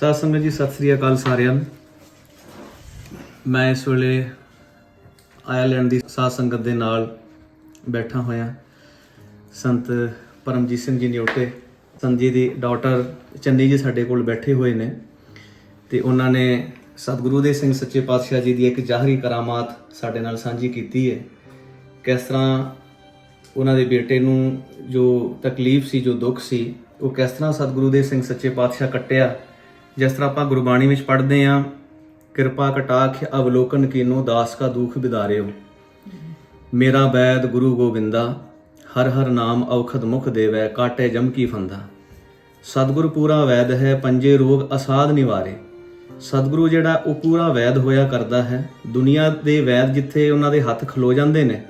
ਸਾਧ ਸੰਗਤ ਜੀ, ਸਤਿ ਸ੍ਰੀ ਅਕਾਲ ਸਾਰਿਆਂ ਨੂੰ। ਮੈਂ ਇਸ ਵੇਲੇ ਆਇਰਲੈਂਡ ਦੀ ਸਾਧ ਸੰਗਤ ਦੇ ਨਾਲ ਬੈਠਾ ਹੋਇਆ। ਸੰਤ ਪਰਮਜੀਤ ਸਿੰਘ ਜੀ ਨਿਓਟੇ ਸੰਤ ਜੀ ਦੀ ਡਾਟਰ ਚੰਨੀ ਜੀ ਸਾਡੇ ਕੋਲ ਬੈਠੇ ਹੋਏ ਨੇ ਤੇ ਉਹਨਾਂ ਨੇ ਸਤਿਗੁਰੂ ਦੇ ਸਿੰਘ ਸੱਚੇ ਪਾਤਸ਼ਾਹ ਜੀ ਦੀ ਇੱਕ ਜ਼ਾਹਰੀ ਕਰਾਮਾਤ ਸਾਡੇ ਨਾਲ ਸਾਂਝੀ ਕੀਤੀ ਹੈ। ਕਿਸ ਤਰ੍ਹਾਂ ਉਹਨਾਂ ਦੇ ਬੇਟੇ ਨੂੰ ਜੋ ਤਕਲੀਫ ਸੀ, ਜੋ ਦੁੱਖ ਸੀ, ਉਹ ਕਿਸ ਤਰ੍ਹਾਂ ਸਤਿਗੁਰੂ ਦੇ ਸਿੰਘ ਸੱਚੇ ਪਾਤਸ਼ਾਹ ਕੱਟਿਆ ਜਿਸ ਤਰ੍ਹਾਂ ਆਪਾਂ ਗੁਰਬਾਣੀ ਵਿੱਚ ਪੜ੍ਹਦੇ ਆਂ ਕਿਰਪਾ ਕਟਾਖ ਅਵਲੋਕਨ ਕੀਨੋ ਦਾਸ ਕਾ ਦੁਖ ਵਿਦਾਰਿਓ ਮੇਰਾ ਬੈਦ ਗੁਰੂ ਗੋਬਿੰਦਾ, ਹਰ ਹਰ ਨਾਮ ਔਖਦ ਮੁਖ ਦੇਵੈ, ਕਾਟੇ ਜਮ ਕੀ ਫੰਦਾ। ਸਤਿਗੁਰ ਪੂਰਾ ਵੈਦ ਹੈ, ਪੰਜੇ ਰੋਗ ਅਸਾਧ ਨਿਵਾਰੇ। ਸਤਿਗੁਰੂ ਜਿਹੜਾ, ਉਹ ਪੂਰਾ ਵੈਦ ਹੋਇਆ ਕਰਦਾ ਹੈ। ਦੁਨੀਆ ਦੇ ਵੈਦ ਜਿੱਥੇ ਉਹਨਾਂ ਦੇ ਹੱਥ ਖਲੋ ਜਾਂਦੇ ਨੇ,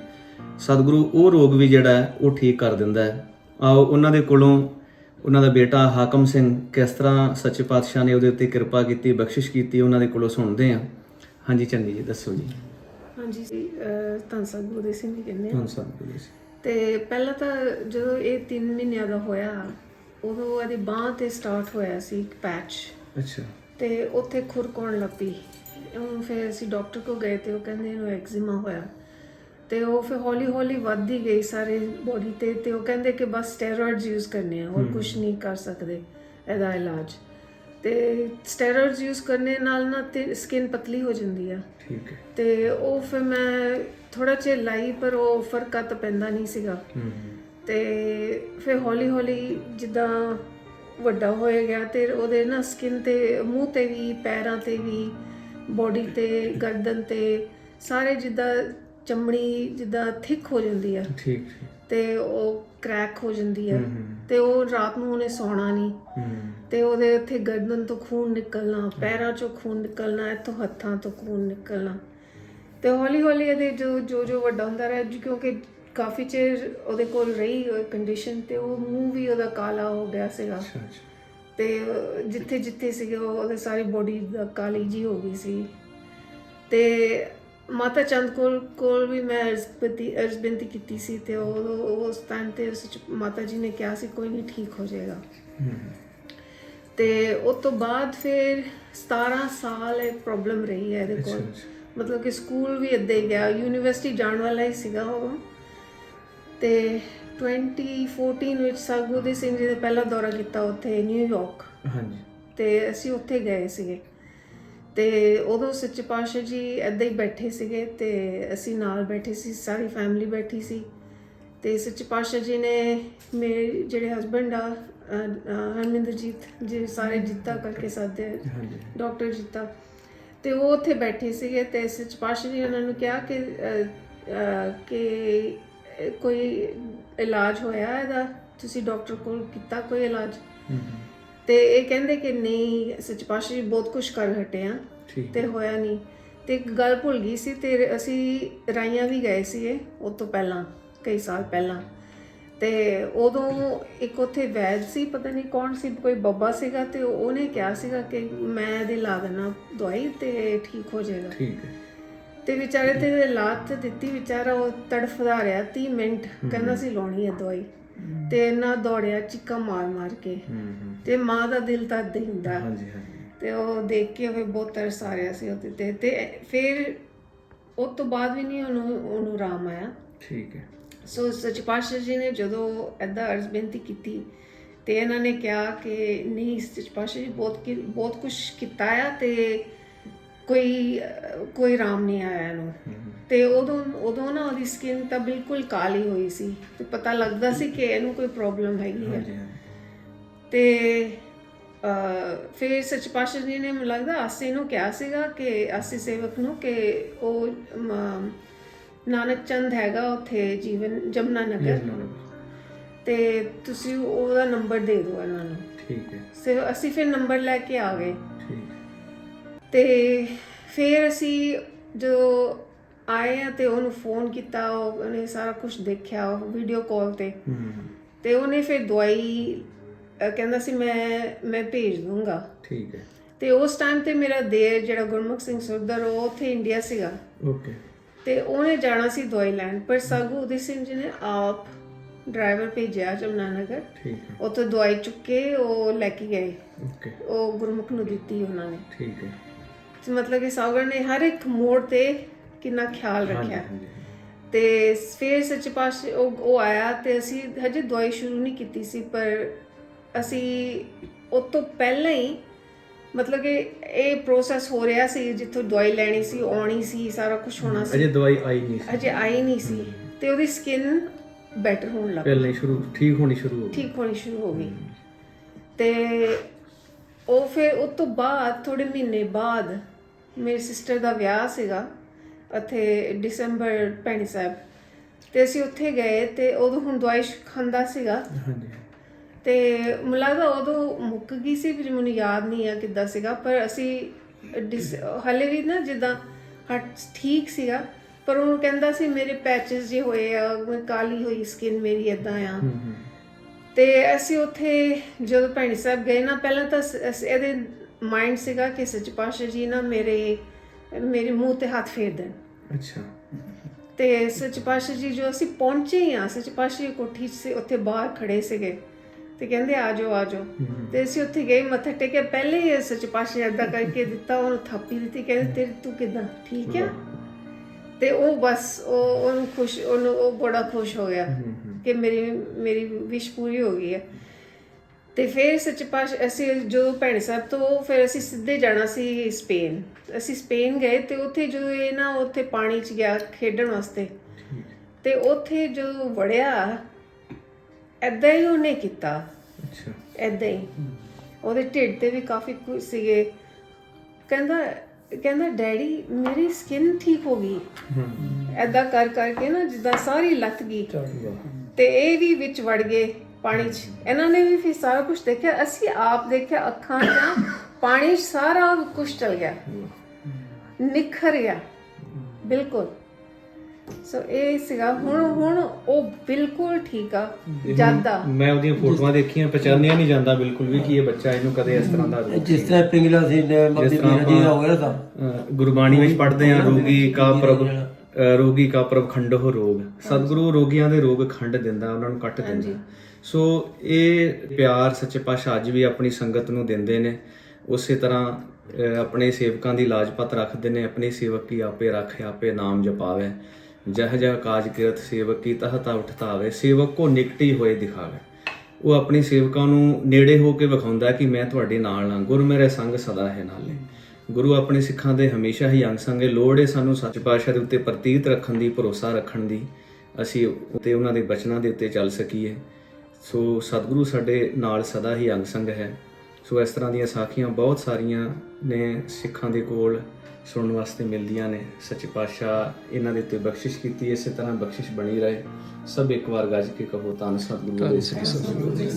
ਸਤਿਗੁਰੂ ਉਹ ਰੋਗ ਵੀ ਜਿਹੜਾ, ਉਹ ਠੀਕ ਕਰ ਦਿੰਦਾ ਹੈ। ਆਓ ਉਹਨਾਂ ਦੇ ਕੋਲੋਂ ਉਹਨਾਂ ਦਾ ਬੇਟਾ ਹਾਕਮ ਸਿੰਘ ਕਿਸ ਤਰ੍ਹਾਂ ਸੱਚੇ ਪਾਤਸ਼ਾਹ ਨੇ ਉਹਦੇ ਉੱਤੇ ਕਿਰਪਾ ਕੀਤੀ ਬਖਸ਼ਿਸ਼ ਕੀਤੀ ਉਹਨਾਂ ਦੇ ਕੋਲੋਂ ਸੁਣਦੇ ਹਾਂ। ਹਾਂਜੀ ਚੰਨੀ ਜੀ ਦੱਸੋ ਜੀ। ਹਾਂਜੀ ਜੀ ਧੰਨ ਸਾਹਿਬ ਗੁਰੂ ਸਿੰਘ ਜੀ ਕਹਿੰਦੇ ਆ ਹਾਂ ਸਤਿਗੁਰੂ ਜੀ। ਤੇ ਪਹਿਲਾਂ ਤਾਂ ਜਦੋਂ ਇਹ 3 ਮਹੀਨਿਆਂ ਦਾ ਹੋਇਆ ਉਦੋਂ ਇਹਦੀ ਬਾਹ ਤੇ ਸਟਾਰਟ ਹੋਇਆ ਸੀ ਇੱਕ ਪੈਚ ਅੱਛਾ। ਤੇ ਉੱਥੇ ਖੁਰਕਣ ਲੱਪੀ। ਉਹ ਫਿਰ ਅਸੀਂ ਡਾਕਟਰ ਕੋ ਗਏ ਤੇ ਉਹ ਕਹਿੰਦੇ ਇਹਨੂੰ ਐਗਜ਼ੀਮਾ ਹੋਇਆ। ਤੇ ਉਹ ਫਿਰ ਹੌਲੀ ਹੌਲੀ ਵੱਧਦੀ ਗਈ ਸਾਰੇ ਬੋਡੀ ਤੇ ਤੇ ਉਹ ਕਹਿੰਦੇ ਕਿ ਬਸ ਸਟੀਰੋਇਡਸ ਯੂਜ਼ ਕਰਨੇ ਆ ਹੋਰ ਕੁਝ ਨਹੀਂ ਕਰ ਸਕਦੇ ਇਹਦਾ ਇਲਾਜ। ਤੇ ਸਟੀਰੋਇਡਸ ਯੂਜ਼ ਕਰਨੇ ਨਾਲ ਨਾ ਤੇ ਸਕਿਨ ਪਤਲੀ ਹੋ ਜਾਂਦੀ ਆ। ਠੀਕ ਹੈ। ਤੇ ਉਹ ਫਿਰ ਮੈਂ ਥੋੜਾ ਚਿਰ ਲਾਈ ਪਰ ਉਹ ਫ਼ਰਕ ਤਾਂ ਪੈਂਦਾ ਨਹੀਂ ਸੀਗਾ। ਤੇ ਫਿਰ ਹੌਲੀ ਹੌਲੀ ਜਿੱਦਾਂ ਵੱਡਾ ਹੋਇਆ ਗਿਆ ਤੇ ਉਹਦੇ ਨਾ ਸਕਿਨ ਤੇ ਮੂੰਹ ਤੇ ਵੀ ਪੈਰਾਂ ਤੇ ਵੀ ਬੋਡੀ ਤੇ ਗਰਦਨ ਤੇ ਸਾਰੇ ਜਿੱਦਾਂ ਚਮੜੀ ਜਿੱਦਾਂ ਥਿਕ ਹੋ ਜਾਂਦੀ ਆ। ਠੀਕ ਤੇ ਉਹ ਕ੍ਰੈਕ ਹੋ ਜਾਂਦੀ ਆ। ਤੇ ਉਹ ਰਾਤ ਨੂੰ ਉਹਨੇ ਸੌਣਾ ਨਹੀਂ। ਤੇ ਉਹਦੇ ਉੱਥੇ ਗਰਦਨ ਤੋਂ ਖੂਨ ਨਿਕਲਣਾ ਪੈਰਾਂ ਚੋਂ ਖੂਨ ਨਿਕਲਣਾ ਇੱਥੋਂ ਹੱਥਾਂ ਤੋਂ ਖੂਨ ਨਿਕਲਣਾ। ਤੇ ਹੌਲੀ ਹੌਲੀ ਇਹਦੇ ਜੋ ਜੋ ਜੋ ਵੱਡਾ ਹੁੰਦਾ ਰਿਹਾ ਕਿਉਂਕਿ ਕਾਫੀ ਚਿਰ ਉਹਦੇ ਕੋਲ ਰਹੀ ਉਹ ਕੰਡੀਸ਼ਨ ਤੇ ਉਹ ਮੂੰਹ ਵੀ ਉਹਦਾ ਕਾਲਾ ਹੋ ਗਿਆ ਸੀਗਾ। ਤੇ ਜਿੱਥੇ ਜਿੱਥੇ ਸੀਗੇ ਉਹ ਉਹਦੇ ਸਾਰੀ ਬੋਡੀ ਦਾ ਕਾਲੀ ਜੀ ਹੋ ਗਈ ਸੀ। ਤੇ ਮਾਤਾ ਚੰਦ ਕੋਲ ਕੋਲ ਵੀ ਮੈਂ ਅਰਜ਼ਬਤੀ ਅਰਜ਼ਬਿੰਤੀ ਕੀਤੀ ਸੀ ਤੇ ਉਹ ਉਹ- ਉਸ ਟਾਈਮ ਤੇ ਉਸ 'ਚ ਮਾਤਾ ਜੀ ਨੇ ਕਿਹਾ ਸੀ ਕੋਈ ਨਹੀਂ ਠੀਕ ਹੋ ਜਾਏਗਾ। ਤੇ ਉਸ ਤੋਂ ਬਾਅਦ ਫਿਰ 17 ਸਾਲ ਇਹ ਪ੍ਰੋਬਲਮ ਰਹੀ ਹੈ ਇਹਦੇ ਕੋਲ। ਮਤਲਬ ਕਿ ਸਕੂਲ ਵੀ ਇੱਦਾਂ ਹੀ ਗਿਆ ਯੂਨੀਵਰਸਿਟੀ ਜਾਣ ਵਾਲਾ ਹੀ ਸੀਗਾ ਉਹ। ਤੇ 2014 ਵਿੱਚ ਸਾਗੂ ਦੇ ਸਿੰਘ ਜੀ ਨੇ ਪਹਿਲਾ ਦੌਰਾ ਕੀਤਾ ਉੱਥੇ ਨਿਊਯਾਰਕ ਹਾਂਜੀ। ਤੇ ਅਸੀਂ ਉੱਥੇ ਗਏ ਸੀਗੇ। ਤੇ ਉਦੋਂ ਸੱਚੇ ਪਾਤਸ਼ਾਹ ਜੀ ਏਦਾਂ ਹੀ ਬੈਠੇ ਸੀਗੇ ਤੇ ਅਸੀਂ ਨਾਲ ਬੈਠੇ ਸੀ ਸਾਰੀ ਫੈਮਿਲੀ ਬੈਠੀ ਸੀ ਤੇ ਸੱਚੇ ਪਾਤਸ਼ਾਹ ਜੀ ਨੇ ਮੇਰੇ ਜਿਹੜੇ ਹਸਬੰਡ ਆ ਹਰਮਿੰਦਰਜੀਤ ਜੀ ਸਾਰੇ ਜਿੱਤਾ ਕਰਕੇ ਸਾਦੇ ਡਾਕਟਰ ਜੀਤਾ ਤੇ ਉਹ ਉੱਥੇ ਬੈਠੇ ਸੀਗੇ ਤੇ ਸੱਚ ਪਾਤਸ਼ਾਹ ਜੀ ਉਹਨਾਂ ਨੂੰ ਕਿਹਾ ਕਿ ਕਿ ਕੋਈ ਇਲਾਜ ਹੋਇਆ ਇਹਦਾ? ਤੁਸੀਂ ਡਾਕਟਰ ਕੋਲ ਕੀਤਾ ਕੋਈ ਇਲਾਜ? ਤੇ ਇਹ ਕਹਿੰਦੇ ਕਿ ਨਹੀਂ ਸੱਚ ਪਾਤਸ਼ਾਹ ਜੀ ਬਹੁਤ ਕੁਝ ਕਰ ਹਟੇ ਆ ਠੀਕ। ਤੇ ਹੋਇਆ ਨਹੀਂ। ਤੇ ਇੱਕ ਗੱਲ ਭੁੱਲ ਗਈ ਸੀ ਤੇ ਅਸੀਂ ਰਾਈਆਂ ਵੀ ਗਏ ਸੀਗੇ ਉਹ ਤੋਂ ਪਹਿਲਾਂ ਕਈ ਸਾਲ ਪਹਿਲਾਂ। ਤੇ ਉਦੋਂ ਇੱਕ ਉੱਥੇ ਵੈਦ ਸੀ ਪਤਾ ਨਹੀਂ ਕੌਣ ਸੀ ਕੋਈ ਬੱਬਾ ਸੀਗਾ ਤੇ ਉਹਨੇ ਕਿਹਾ ਸੀਗਾ ਕਿ ਮੈਂ ਇਹਦੇ ਲਾ ਦੇਣਾ ਦਵਾਈ ਤੇ ਠੀਕ ਹੋ ਜਾਏਗਾ। ਠੀਕ ਹੈ। ਤੇ ਵਿਚਾਰੇ ਤੇ ਲਾਤ ਦਿੱਤੀ ਵਿਚਾਰਾ ਉਹ ਤੜਫਦਾ ਰਿਹਾ 30 ਮਿੰਟ ਕਹਿੰਦਾ ਸੀ ਲਾਉਣੀ ਹੈ ਦਵਾਈ। ਤੇ ਇੰਨਾ ਦੌੜਿਆ ਚੀਕਾਂ ਮਾਰ ਮਾਰ ਕੇ। ਹੂੰ ਤੇ ਮਾਂ ਦਾ ਦਿਲ ਤਾਂ ਏਦਾਂ ਹੀ ਹੁੰਦਾ। ਹਾਂਜੀ ਹਾਂਜੀ। ਤੇ ਉਹ ਦੇਖ ਕੇ ਫਿਰ ਬਹੁਤ ਤਰਸ ਆ ਰਿਹਾ ਸੀ ਉਹਦੇ ਤੇ। ਤੇ ਫਿਰ ਉਸ ਤੋਂ ਬਾਅਦ ਵੀ ਨਹੀਂ ਉਹਨੂੰ ਉਹਨੂੰ ਆਰਾਮ ਆਇਆ। ਠੀਕ ਹੈ। ਸੋ ਸੱਚ ਪਾਤਸ਼ਾਹ ਜੀ ਨੇ ਜਦੋਂ ਐਦਾਂ ਅਰਜ਼ ਬੇਨਤੀ ਕੀਤੀ ਤੇ ਇਹਨਾਂ ਨੇ ਕਿਹਾ ਕਿ ਨਹੀਂ ਸੱਚ ਪਾਤਸ਼ਾਹ ਜੀ ਬਹੁਤ ਕੀ- ਬਹੁਤ ਕੁਝ ਕੀਤਾ ਆ ਤੇ ਕੋਈ ਕੋਈ ਆਰਾਮ ਨਹੀਂ ਆਇਆ ਇਹਨੂੰ। ਤੇ ਉਦੋਂ ਉਦੋਂ ਨਾ ਉਹਦੀ ਸਕਿਨ ਤਾਂ ਬਿਲਕੁਲ ਕਾਲੀ ਹੋਈ ਸੀ। ਤੇ ਪਤਾ ਲੱਗਦਾ ਸੀ ਕਿ ਇਹਨੂੰ ਕੋਈ ਪ੍ਰੋਬਲਮ ਹੈਗੀ ਹੈ ਤੇ ਫਿਰ ਸੱਚ ਪਾਤਸ਼ਾਹ ਜੀ ਨੇ ਮੈਨੂੰ ਲੱਗਦਾ ਆਸੀ ਨੂੰ ਕਿਹਾ ਸੀਗਾ ਕਿ ਆਸੀ ਸੇਵਕ ਨੂੰ ਕਿ ਉਹ ਨਾਨਕ ਚੰਦ ਹੈਗਾ ਉੱਥੇ ਜੀਵਨ ਜਮਨਾ ਨਗਰ. ਤੇ ਤੁਸੀਂ ਉਹਦਾ ਨੰਬਰ ਦੇ ਦਿਓ ਇਹਨਾਂ ਨੂੰ। ਠੀਕ ਹੈ। ਸੇ ਅਸੀਂ ਫਿਰ ਨੰਬਰ ਲੈ ਕੇ ਆ ਗਏ। ਠੀਕ। ਤੇ ਫਿਰ ਅਸੀਂ ਜਦੋਂ ਆਏ ਆ ਤੇ ਉਹਨੂੰ ਫੋਨ ਕੀਤਾ ਉਹ- ਉਹਨੇ ਸਾਰਾ ਕੁਝ ਦੇਖਿਆ ਵੀਡੀਓ ਕਾਲ ਤੇ। ਤੇ ਉਹਨੇ ਫਿਰ ਦਵਾਈ ਕਹਿੰਦਾ ਸੀ ਮੈਂ ਮੈਂ ਭੇਜ ਦੂੰਗਾ। ਠੀਕ ਹੈ। ਤੇ ਉਸ ਟਾਈਮ ਤੇ ਮੇਰਾ ਦੇਰ ਜਿਹੜਾ ਗੁਰਮੁਖ ਸਿੰਘ ਸੁਰਦਰ ਉਹ ਉੱਥੇ ਇੰਡੀਆ ਸੀਗਾ। ਓਕੇ ਤੇ ਉਹਨੇ ਜਾਣਾ ਸੀ ਦਵਾਈ ਲੈਣ ਪਰ ਸਾਗੂ ਉਦਿਤ ਸਿੰਘ ਜੀ ਨੇ ਆਪ ਡਰਾਈਵਰ ਭੇਜਿਆ ਜਮਨਾ ਨਗਰ ਠੀਕ ਹੈ। ਉੱਥੋਂ ਦਵਾਈ ਚੁੱਕ ਕੇ ਉਹ ਲੈ ਕੇ ਗਏ। ਓਕੇ ਉਹ ਗੁਰਮੁਖ ਨੂੰ ਦਿੱਤੀ ਉਹਨਾਂ ਨੇ। ਠੀਕ ਹੈ। ਮਤਲਬ ਕਿ ਸਾਗਰ ਨੇ ਹਰ ਇੱਕ ਮੋੜ ਤੇ ਕਿੰਨਾ ਖਿਆਲ ਰੱਖਿਆ। ਤੇ ਫਿਰ ਸੱਚੇ ਪਾਸੇ ਉਹ ਉਹ ਆਇਆ ਤੇ ਅਸੀਂ ਹਜੇ ਦਵਾਈ ਸ਼ੁਰੂ ਨਹੀਂ ਕੀਤੀ ਸੀ ਪਰ ਅਸੀਂ ਉਹ ਤੋਂ ਪਹਿਲਾਂ ਹੀ ਮਤਲਬ ਕਿ ਇਹ ਪ੍ਰੋਸੈਸ ਹੋ ਰਿਹਾ ਸੀ ਜਿੱਥੋਂ ਦਵਾਈ ਲੈਣੀ ਸੀ ਆਉਣੀ ਸੀ ਸਾਰਾ ਕੁਝ ਹੋਣਾ ਸੀ। ਅਜੇ ਦਵਾਈ ਆਈ ਨਹੀਂ ਸੀ। ਹਜੇ ਆਈ ਨਹੀਂ ਸੀ ਤੇ ਉਹਦੀ ਸਕਿਨ ਬੈਟਰ ਹੋਣ ਲੱਗ ਪਹਿਲਾਂ ਹੀ ਸ਼ੁਰੂ ਠੀਕ ਹੋਣੀ ਸ਼ੁਰੂ ਹੋ ਗਈ। ਠੀਕ ਹੋਣੀ ਸ਼ੁਰੂ ਹੋ ਗਈ। ਤੇ ਉਹ ਫਿਰ ਉਸ ਤੋਂ ਬਾਅਦ ਥੋੜੇ ਮਹੀਨੇ ਬਾਅਦ ਮੇਰੀ ਸਿਸਟਰ ਦਾ ਵਿਆਹ ਸੀਗਾ ਉੱਥੇ ਦਸੰਬਰ ਭੈਣੀ ਸਾਹਿਬ। ਤੇ ਅਸੀਂ ਉੱਥੇ ਗਏ ਤੇ ਉਦੋਂ ਹੁਣ ਦਵਾਈ ਖਾਂਦਾ ਸੀਗਾ। ਹਾਂਜੀ। ਤੇ ਲੱਗਦਾ ਉਦੋਂ ਮੁੱਕ ਗਈ ਸੀ ਫਿਰ ਮੈਨੂੰ ਯਾਦ ਨਹੀਂ ਆ ਕਿੱਦਾਂ ਸੀਗਾ ਪਰ ਅਸੀਂ ਹਾਲੇ ਵੀ ਨਾ ਜਿੱਦਾਂ ਹਟ ਠੀਕ ਸੀਗਾ ਪਰ ਉਹਨੂੰ ਕਹਿੰਦਾ ਸੀ ਮੇਰੇ ਪੈਚਸ ਜੇ ਹੋਏ ਆ ਕਾਲੀ ਹੋਈ ਸਕਿਨ ਮੇਰੀ ਇਦਾਂ ਆ। ਤੇ ਅਸੀਂ ਉੱਥੇ ਜਦੋਂ ਭੈਣੀ ਸਾਹਿਬ ਗਏ ਨਾ ਪਹਿਲਾਂ ਤਾਂ ਇਹਦੇ ਮਾਈਂਡ ਸੀਗਾ ਕਿ ਸੱਚ ਪਾਤਸ਼ਾਹ ਜੀ ਨਾ ਮੇਰੇ ਮੇਰੇ ਮੂੰਹ ਤੇ ਹੱਥ ਫੇਰ ਦੇਣ। ਅੱਛਾ। ਤੇ ਸੱਚ ਪਾਤਸ਼ਾਹ ਜੀ ਜੋ ਅਸੀਂ ਪਹੁੰਚੇ ਹੀ ਆ ਸੱਚ ਪਾਤਸ਼ਾਹ ਦੀ ਕੋਠੀ 'ਚ ਸੀ ਉੱਥੇ ਬਾਹਰ ਖੜੇ ਸੀਗੇ। ਤੇ ਕਹਿੰਦੇ ਆ ਜਾਓ ਆ ਜਾਓ। ਤੇ ਅਸੀਂ ਉੱਥੇ ਗਏ ਮੱਥਾ ਟੇਕਿਆ। ਪਹਿਲੇ ਹੀ ਸੱਚ ਪਾਤਸ਼ਾਹ ਏਦਾਂ ਕਰਕੇ ਦਿੱਤਾ ਉਹਨੂੰ ਥਾਪੀ ਦਿੱਤੀ ਕਹਿੰਦੇ ਤੇਰੇ ਤੂੰ ਕਿਦਾਂ? ਠੀਕ ਆ? ਤੇ ਉਹ ਬਸ ਉਹ ਉਹਨੂੰ ਖੁਸ਼ ਉਹਨੂੰ ਉਹ ਬੜਾ ਖੁਸ਼ ਹੋ ਗਿਆ ਹੂੰ ਹੂੰ। ਕਿ ਮੇਰੀ ਮੇਰੀ ਵਿਸ਼ ਪੂਰੀ ਹੋ ਗਈ ਹੈ ਤੇ ਫਿਰ ਸੱਚ ਪਾਸ਼ ਅਸੀਂ ਜਦੋਂ ਭੈਣੀ ਸਾਹਿਬ ਤੋਂ ਫਿਰ ਅਸੀਂ ਸਿੱਧੇ ਜਾਣਾ ਸੀ ਸਪੇਨ। ਅਸੀਂ ਸਪੇਨ ਗਏ ਤੇ ਉੱਥੇ ਜਦੋਂ ਇਹ ਨਾ ਉੱਥੇ ਪਾਣੀ 'ਚ ਗਿਆ ਖੇਡਣ ਵਾਸਤੇ ਤੇ ਉੱਥੇ ਜਦੋਂ ਵੜਿਆ ਐਦਾਂ ਹੀ ਉਹਨੇ ਕੀਤਾ। ਅੱਛਾ। ਐਦਾਂ ਹੀ। ਉਹਦੇ ਢਿੱਡ ਤੇ ਵੀ ਕਾਫੀ ਕੁਝ ਸੀਗੇ। ਕਹਿੰਦਾ ਕਹਿੰਦਾ ਡੈਡੀ ਮੇਰੀ ਸਕਿਨ ਠੀਕ ਹੋ ਗਈ। ਐਦਾਂ ਕਰ ਕਰਕੇ ਨਾ ਜਿੱਦਾਂ ਸਾਰੀ ਲੱਥ ਗਈ। ਤੇ ਇਹ ਵੀ ਵਿੱਚ ਵੜ ਗਏ। ਪਾਣੀ 'ਚ। ਇਹਨਾਂ ਨੇ ਵੀ ਫਿਰ ਸਾਰਾ ਕੁਝ ਦੇਖਿਆ। ਅਸੀਂ ਆਪ ਦੇਖਿਆ ਅੱਖਾਂ 'ਚ ਪਾਣੀ 'ਚ ਸਾਰਾ ਕੁਝ ਚਲ ਗਿਆ। ਨਿਖਰ ਗਿਆ। ਬਿਲਕੁਲ। ਸੋ ਇਹ ਸੀਗਾ। ਹੁਣ ਹੁਣ ਉਹ ਬਿਲਕੁਲ ਠੀਕ ਆ। ਜ਼ਿਆਦਾ ਮੈਂ ਉਹਦੀਆਂ ਫੋਟੋਆਂ ਦੇਖੀਆਂ ਪਛਾਣਿਆ ਨਹੀਂ ਜਾਂਦਾ ਬਿਲਕੁਲ ਵੀ ਕਿ ਇਹ ਬੱਚਾ ਇਹਨੂੰ ਕਦੇ ਇਸ ਤਰ੍ਹਾਂ ਦਾ ਜਿਸ ਤਰ੍ਹਾਂ ਪਿੰਗਲਾ ਸੀ ਨੇ ਮੱਦੀ ਵੀਰ ਜੀ ਦਾ ਹੋ ਗਿਆ ਤਾਂ। ਗੁਰਬਾਣੀ ਵਿੱਚ ਪੜ੍ਹਦੇ ਆ ਰੋਗੀ ਕਾ ਪ੍ਰਭ ਰੋਗੀ ਕਾ ਪ੍ਰਭ ਖੰਡੋ ਰੋਗ। ਸਤਿਗੁਰੂ ਰੋਗੀਆਂ ਦੇ ਰੋਗ ਖੰਡ ਦਿੰਦਾ ਉਹਨਾਂ ਨੂੰ ਕੱਟ ਦਿੰਦਾ। ਸੋ ਇਹ ਪਿਆਰ ਸੱਚੇ ਪਾਤਸ਼ਾਹ ਅੱਜ ਵੀ ਆਪਣੀ ਸੰਗਤ ਨੂੰ ਦਿੰਦੇ ਨੇ। ਉਸੇ ਤਰ੍ਹਾਂ ਆਪਣੇ ਸੇਵਕਾਂ ਦੀ ਲਾਜਪਤ ਰੱਖਦੇ ਨੇ, ਆਪਣੀ ਸੇਵਕ ਕੀ ਆਪੇ ਰੱਖੇ, ਆਪੇ ਨਾਮ ਜਪਾਵੇ। ਜਹ ਜਹ ਕਾਜ ਕਿਰਤ ਸੇਵਕ ਕੀ ਤਹਤਾ ਉਠਤਾਵੇ, ਸੇਵਕ ਕੋ ਨਿਕਟੀ ਹੋਏ ਦਿਖਾਵੇ। ਉਹ ਆਪਣੀ ਸੇਵਕਾਂ ਨੂੰ ਨੇੜੇ ਹੋ ਕੇ ਵਿਖਾਉਂਦਾ ਕਿ ਮੈਂ ਤੁਹਾਡੇ ਨਾਲ ਹਾਂ, ਗੁਰ ਮੇਰੇ ਸੰਗ ਸਦਾ ਹੈ ਨਾਲੇ। ਗੁਰੂ ਆਪਣੇ ਸਿੱਖਾਂ ਦੇ ਹਮੇਸ਼ਾ ਹੀ ਅੰਗ ਸੰਗੇ, ਲੋੜ ਹੈ ਸਾਨੂੰ ਸੱਚ ਪਾਤਸ਼ਾਹ ਦੇ ਉੱਤੇ ਪ੍ਰਤੀਤ ਰੱਖਣ ਦੀ, ਭਰੋਸਾ ਰੱਖਣ ਦੀ। ਅਸੀਂ ਉਤੇ ਉਹਨਾਂ ਦੇ ਬਚਨਾਂ ਦੇ ਉੱਤੇ ਚੱਲ ਸਕੀਏ। ਸੋ ਸਤਿਗੁਰੂ ਸਾਡੇ ਨਾਲ ਸਦਾ ਹੀ ਅੰਗ ਸੰਗ ਹੈ। ਸੋ ਇਸ ਤਰ੍ਹਾਂ ਦੀਆਂ ਸਾਖੀਆਂ ਬਹੁਤ ਸਾਰੀਆਂ ਨੇ ਸਿੱਖਾਂ ਦੇ ਕੋਲ ਸੁਣਨ ਵਾਸਤੇ ਮਿਲਦੀਆਂ ਨੇ। ਸੱਚੇ ਪਾਤਸ਼ਾਹ ਇਹਨਾਂ ਦੇ ਉੱਤੇ ਬਖਸ਼ਿਸ਼ ਕੀਤੀ, ਇਸੇ ਤਰ੍ਹਾਂ ਬਖਸ਼ਿਸ਼ ਬਣੀ ਰਹੇ। ਸਭ ਇੱਕ ਵਾਰ ਗੱਜ ਕੇ ਕਹੋ, ਧੰਨ ਸਤਿਗੁਰੂ ਦੇ ਸਤਿਗੁਰੂ ਦੇ